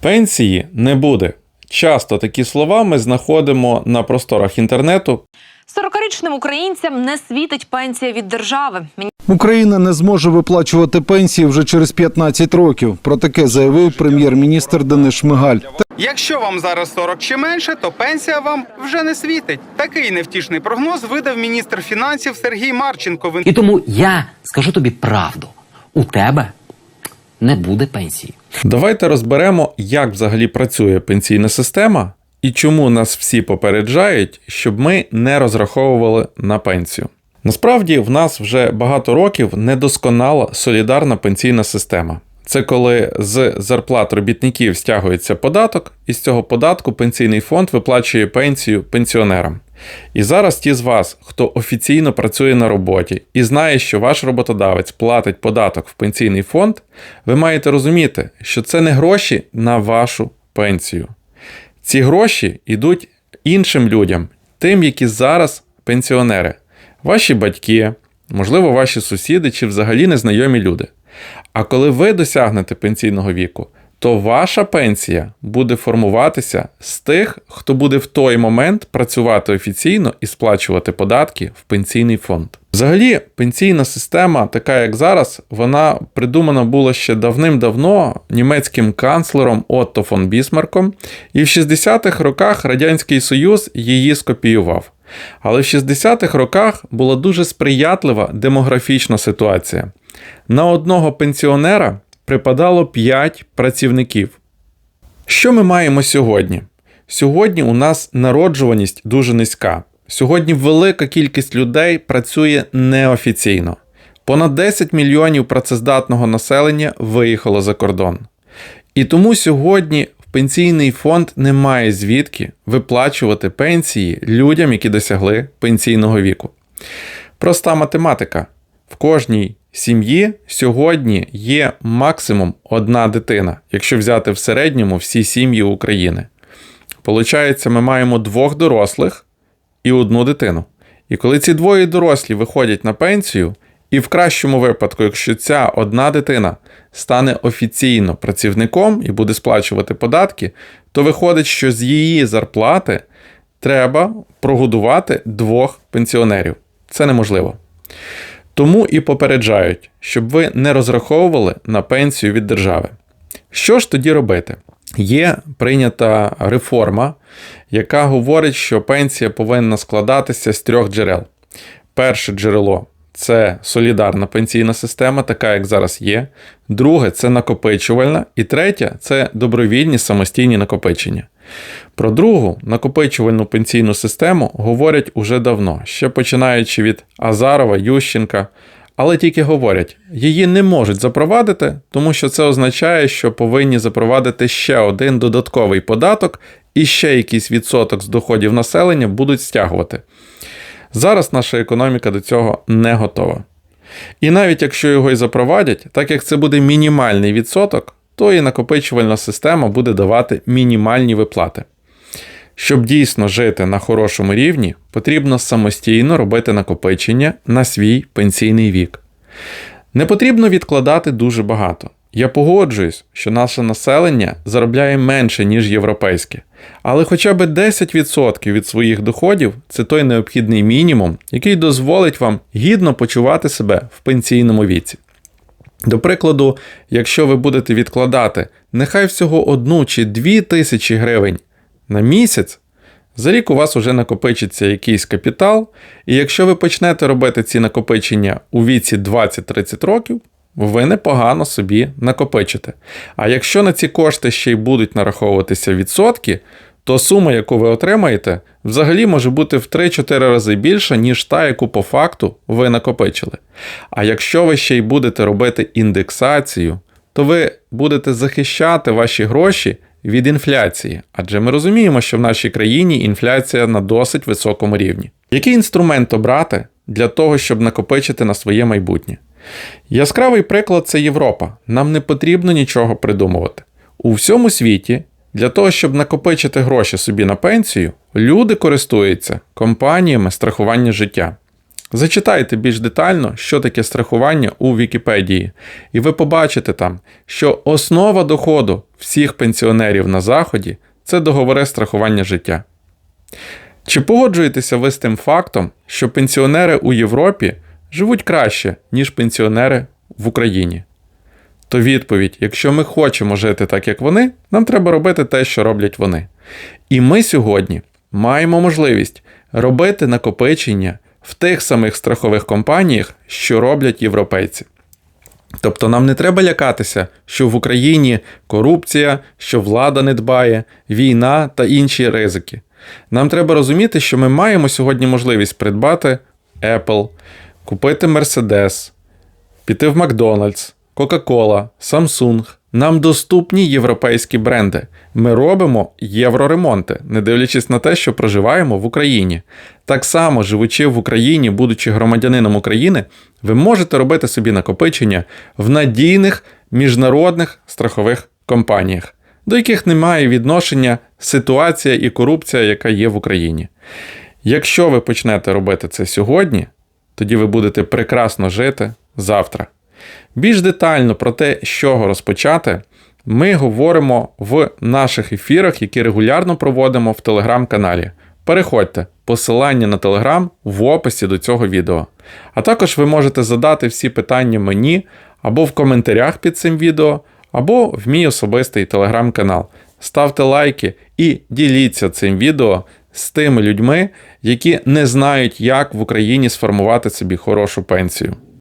Пенсії не буде. Часто такі слова ми знаходимо на просторах інтернету. 40-річним українцям не світить пенсія від держави. Україна не зможе виплачувати пенсії вже через 15 років. Про таке заявив прем'єр-міністр Денис Шмигаль. Якщо вам зараз 40 чи менше, то пенсія вам вже не світить. Такий невтішний прогноз видав міністр фінансів Сергій Марченко І тому я скажу тобі правду: у тебе не буде пенсії. Давайте розберемо, як взагалі працює пенсійна система і чому нас всі попереджають, щоб ми не розраховували на пенсію. Насправді, в нас вже багато років недосконала солідарна пенсійна система. Це коли з зарплат робітників стягується податок, і з цього податку пенсійний фонд виплачує пенсію пенсіонерам. І зараз ті з вас, хто офіційно працює на роботі і знає, що ваш роботодавець платить податок в пенсійний фонд, ви маєте розуміти, що це не гроші на вашу пенсію. Ці гроші йдуть іншим людям, тим, які зараз пенсіонери, ваші батьки, можливо, ваші сусіди чи взагалі незнайомі люди. А коли ви досягнете пенсійного віку, то ваша пенсія буде формуватися з тих, хто буде в той момент працювати офіційно і сплачувати податки в пенсійний фонд. Взагалі, пенсійна система, така як зараз, вона придумана була ще давним-давно німецьким канцлером Отто фон Бісмарком, і в 60-х роках Радянський Союз її скопіював. Але в 60-х роках була дуже сприятлива демографічна ситуація. На одного пенсіонера припадало 5 працівників. Що ми маємо сьогодні? Сьогодні у нас народжуваність дуже низька. Сьогодні велика кількість людей працює неофіційно. Понад 10 мільйонів працездатного населення виїхало за кордон. І тому сьогодні в пенсійний фонд немає звідки виплачувати пенсії людям, які досягли пенсійного віку. Проста математика. В кожній сім'ї сьогодні є максимум одна дитина, якщо взяти в середньому всі сім'ї України. Получається, ми маємо двох дорослих і одну дитину. І коли ці двоє дорослі виходять на пенсію, і в кращому випадку, якщо ця одна дитина стане офіційно працівником і буде сплачувати податки, то виходить, що з її зарплати треба прогодувати двох пенсіонерів. Це неможливо. Тому і попереджають, щоб ви не розраховували на пенсію від держави. Що ж тоді робити? Є прийнята реформа, яка говорить, що пенсія повинна складатися з трьох джерел. Перше джерело це солідарна пенсійна система, така як зараз є. Друге це накопичувальна. І третє це добровільні самостійні накопичення. Про другу накопичувальну пенсійну систему говорять уже давно, ще починаючи від Азарова, Ющенка. Але тільки говорять, її не можуть запровадити, тому що це означає, що повинні запровадити ще один додатковий податок і ще якийсь відсоток з доходів населення будуть стягувати. Зараз наша економіка до цього не готова. І навіть якщо його і запровадять, так як це буде мінімальний відсоток, то і накопичувальна система буде давати мінімальні виплати. Щоб дійсно жити на хорошому рівні, потрібно самостійно робити накопичення на свій пенсійний вік. Не потрібно відкладати дуже багато. Я погоджуюсь, що наше населення заробляє менше, ніж європейське, але хоча б 10% від своїх доходів це той необхідний мінімум, який дозволить вам гідно почувати себе в пенсійному віці. До прикладу, якщо ви будете відкладати нехай всього одну чи дві тисячі гривень на місяць, за рік у вас уже накопичиться якийсь капітал, і якщо ви почнете робити ці накопичення у віці 20-30 років, ви непогано собі накопичите. А якщо на ці кошти ще й будуть нараховуватися відсотки, то сума, яку ви отримаєте, взагалі може бути в 3-4 рази більша, ніж та, яку по факту ви накопичили. А якщо ви ще й будете робити індексацію, то ви будете захищати ваші гроші від інфляції, адже ми розуміємо, що в нашій країні інфляція на досить високому рівні. Який інструмент обрати для того, щоб накопичити на своє майбутнє? Яскравий приклад це Європа. Нам не потрібно нічого придумувати. У всьому світі для того, щоб накопичити гроші собі на пенсію, люди користуються компаніями страхування життя. Зачитайте більш детально, що таке страхування у Вікіпедії, і ви побачите там, що основа доходу всіх пенсіонерів на Заході це договори страхування життя. Чи погоджуєтеся ви з тим фактом, що пенсіонери у Європі живуть краще, ніж пенсіонери в Україні? То відповідь: якщо ми хочемо жити так, як вони, нам треба робити те, що роблять вони. І ми сьогодні маємо можливість робити накопичення в тих самих страхових компаніях, що роблять європейці. Тобто нам не треба лякатися, що в Україні корупція, що влада не дбає, війна та інші ризики. Нам треба розуміти, що ми маємо сьогодні можливість придбати Apple, купити Mercedes, піти в Макдональдс, Coca-Cola, Samsung. Нам доступні європейські бренди. Ми робимо євроремонти, не дивлячись на те, що проживаємо в Україні. Так само, живучи в Україні, будучи громадянином України, ви можете робити собі накопичення в надійних міжнародних страхових компаніях, до яких немає відношення ситуація і корупція, яка є в Україні. Якщо ви почнете робити це сьогодні, тоді ви будете прекрасно жити завтра. Більш детально про те, з чого розпочати, ми говоримо в наших ефірах, які регулярно проводимо в телеграм-каналі. Переходьте, посилання на телеграм в описі до цього відео. А також ви можете задати всі питання мені або в коментарях під цим відео, або в мій особистий телеграм-канал. Ставте лайки і діліться цим відео з тими людьми, які не знають, як в Україні сформувати собі хорошу пенсію.